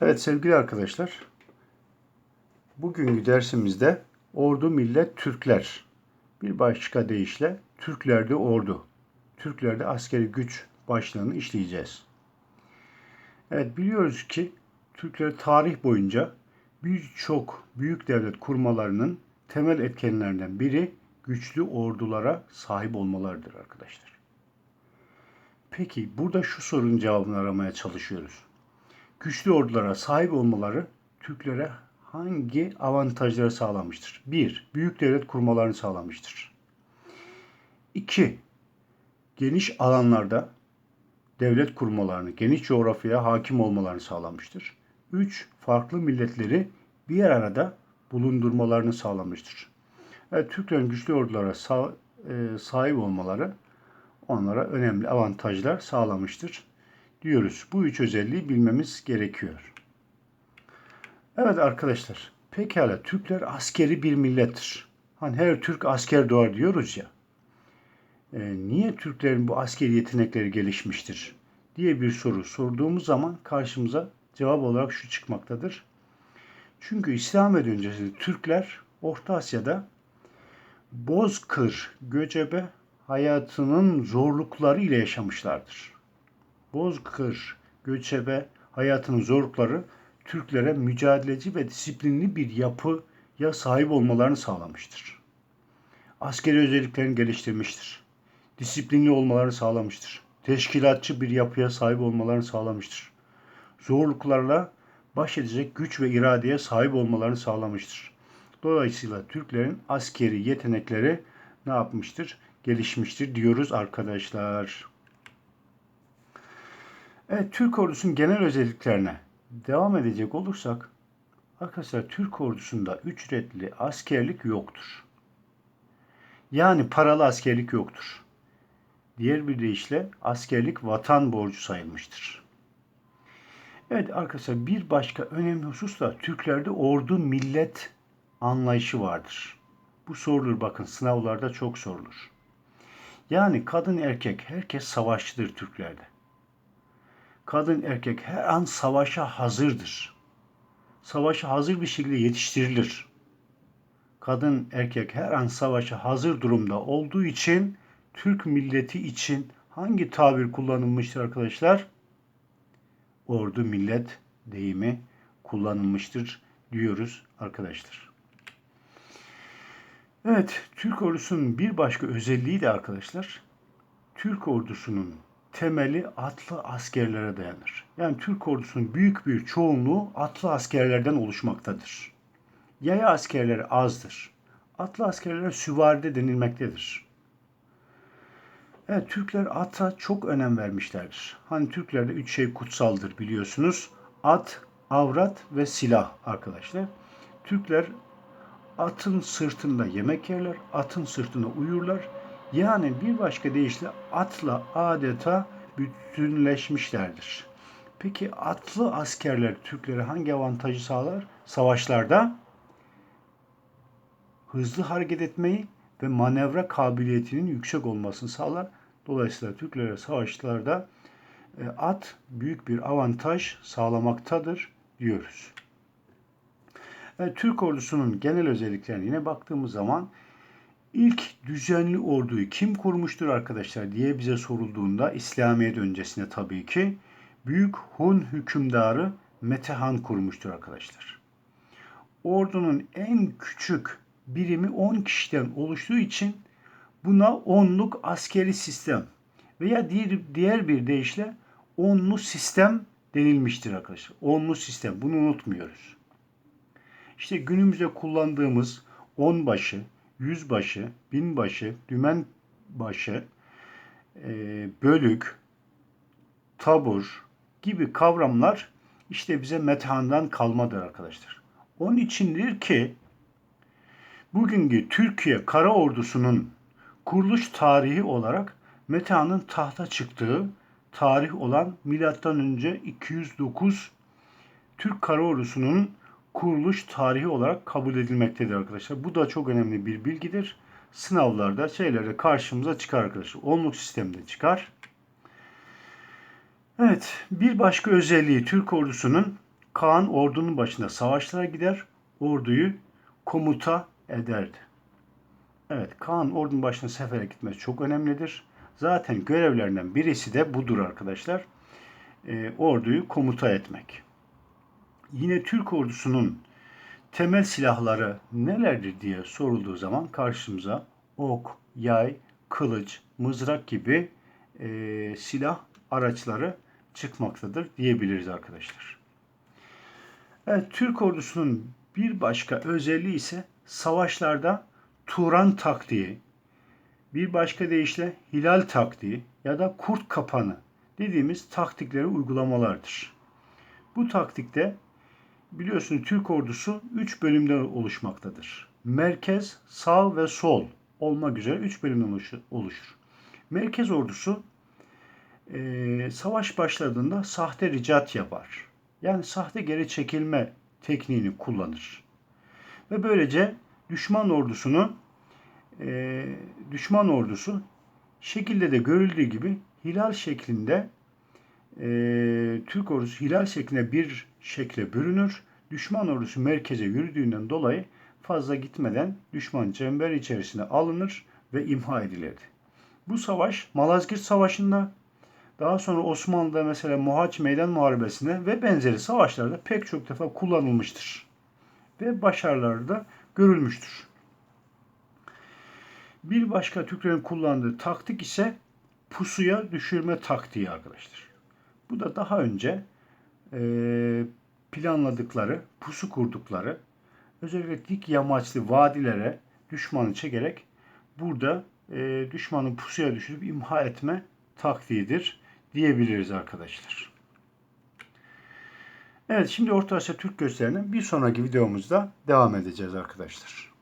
Evet sevgili arkadaşlar. Bugünkü dersimizde Ordu Millet Türkler. Bir başka deyişle Türklerde ordu. Türklerde askeri güç başlığını işleyeceğiz. Evet biliyoruz ki Türkler tarih boyunca birçok büyük devlet kurmalarının temel etkenlerinden biri güçlü ordulara sahip olmalarıdır arkadaşlar. Peki burada şu sorunun cevabını aramaya çalışıyoruz güçlü ordulara sahip olmaları Türklere hangi avantajları sağlamıştır? 1. Büyük devlet kurmalarını sağlamıştır. 2. Geniş alanlarda devlet kurmalarını, geniş coğrafyaya hakim olmalarını sağlamıştır. 3. Farklı milletleri bir arada bulundurmalarını sağlamıştır. Evet, Türklerin güçlü ordulara e, sahip olmaları onlara önemli avantajlar sağlamıştır diyoruz. Bu üç özelliği bilmemiz gerekiyor. Evet arkadaşlar, pekala Türkler askeri bir millettir. Hani her Türk asker doğar diyoruz ya. E, niye Türklerin bu askeri yetenekleri gelişmiştir diye bir soru sorduğumuz zaman karşımıza cevap olarak şu çıkmaktadır. Çünkü İslamiyet öncesi Türkler Orta Asya'da bozkır, göcebe hayatının zorlukları ile yaşamışlardır. Bozkır, göçebe hayatının zorlukları Türklere mücadeleci ve disiplinli bir yapıya sahip olmalarını sağlamıştır. Askeri özelliklerini geliştirmiştir. Disiplinli olmalarını sağlamıştır. Teşkilatçı bir yapıya sahip olmalarını sağlamıştır. Zorluklarla baş edecek güç ve iradeye sahip olmalarını sağlamıştır. Dolayısıyla Türklerin askeri yetenekleri ne yapmıştır? Gelişmiştir diyoruz arkadaşlar. Evet, Türk ordusunun genel özelliklerine devam edecek olursak, arkadaşlar Türk ordusunda ücretli askerlik yoktur. Yani paralı askerlik yoktur. Diğer bir deyişle askerlik vatan borcu sayılmıştır. Evet arkadaşlar bir başka önemli husus da Türklerde ordu millet anlayışı vardır. Bu sorulur bakın sınavlarda çok sorulur. Yani kadın erkek herkes savaşçıdır Türklerde kadın erkek her an savaşa hazırdır. Savaşa hazır bir şekilde yetiştirilir. Kadın erkek her an savaşa hazır durumda olduğu için Türk milleti için hangi tabir kullanılmıştır arkadaşlar? Ordu millet deyimi kullanılmıştır diyoruz arkadaşlar. Evet, Türk ordusunun bir başka özelliği de arkadaşlar, Türk ordusunun temeli atlı askerlere dayanır. Yani Türk ordusunun büyük bir çoğunluğu atlı askerlerden oluşmaktadır. Yaya askerleri azdır. Atlı askerlere süvaride denilmektedir. Evet, Türkler ata çok önem vermişlerdir. Hani Türklerde üç şey kutsaldır biliyorsunuz. At, avrat ve silah arkadaşlar. Türkler atın sırtında yemek yerler, atın sırtında uyurlar yani bir başka deyişle atla adeta bütünleşmişlerdir. Peki atlı askerler Türklere hangi avantajı sağlar? Savaşlarda hızlı hareket etmeyi ve manevra kabiliyetinin yüksek olmasını sağlar. Dolayısıyla Türklere savaşlarda e, at büyük bir avantaj sağlamaktadır diyoruz. Evet, Türk ordusunun genel özelliklerine yine baktığımız zaman İlk düzenli orduyu kim kurmuştur arkadaşlar diye bize sorulduğunda İslamiyet öncesinde tabii ki Büyük Hun hükümdarı Metehan kurmuştur arkadaşlar. Ordunun en küçük birimi 10 kişiden oluştuğu için buna onluk askeri sistem veya diğer, bir deyişle onlu sistem denilmiştir arkadaşlar. Onlu sistem bunu unutmuyoruz. İşte günümüzde kullandığımız onbaşı, yüzbaşı, binbaşı, dümenbaşı, e, bölük, tabur gibi kavramlar işte bize Metehan'dan kalmadır arkadaşlar. Onun içindir ki bugünkü Türkiye Kara Ordusu'nun kuruluş tarihi olarak Metehan'ın tahta çıktığı tarih olan milattan önce 209 Türk Kara Ordusu'nun kuruluş tarihi olarak kabul edilmektedir arkadaşlar. Bu da çok önemli bir bilgidir. Sınavlarda şeylerde karşımıza çıkar arkadaşlar. Onluk sistemde çıkar. Evet, bir başka özelliği Türk ordusunun Kaan ordunun başında savaşlara gider, orduyu komuta ederdi. Evet, Kaan ordunun başına sefere gitmesi çok önemlidir. Zaten görevlerinden birisi de budur arkadaşlar. E, orduyu komuta etmek. Yine Türk ordusunun temel silahları nelerdir diye sorulduğu zaman karşımıza ok, yay, kılıç, mızrak gibi e, silah araçları çıkmaktadır diyebiliriz arkadaşlar. Evet, Türk ordusunun bir başka özelliği ise savaşlarda Turan taktiği, bir başka deyişle hilal taktiği ya da kurt kapanı dediğimiz taktikleri uygulamalardır. Bu taktikte biliyorsunuz Türk ordusu 3 bölümden oluşmaktadır. Merkez, sağ ve sol olmak üzere 3 bölümden oluşur. Merkez ordusu e, savaş başladığında sahte ricat yapar. Yani sahte geri çekilme tekniğini kullanır. Ve böylece düşman ordusunu e, düşman ordusu şekilde de görüldüğü gibi hilal şeklinde e, Türk ordusu hilal şeklinde bir şekle bürünür. Düşman ordusu merkeze yürüdüğünden dolayı fazla gitmeden düşman çember içerisine alınır ve imha edilirdi. Bu savaş Malazgirt Savaşı'nda daha sonra Osmanlı'da mesela Mohaç Meydan Muharebesi'nde ve benzeri savaşlarda pek çok defa kullanılmıştır. Ve başarıları da görülmüştür. Bir başka Türklerin kullandığı taktik ise pusuya düşürme taktiği arkadaşlar. Bu da daha önce e, planladıkları, pusu kurdukları, özellikle dik yamaçlı vadilere düşmanı çekerek burada e, düşmanı pusuya düşürüp imha etme taktiğidir diyebiliriz arkadaşlar. Evet şimdi Orta Asya Türk gösterinin bir sonraki videomuzda devam edeceğiz arkadaşlar.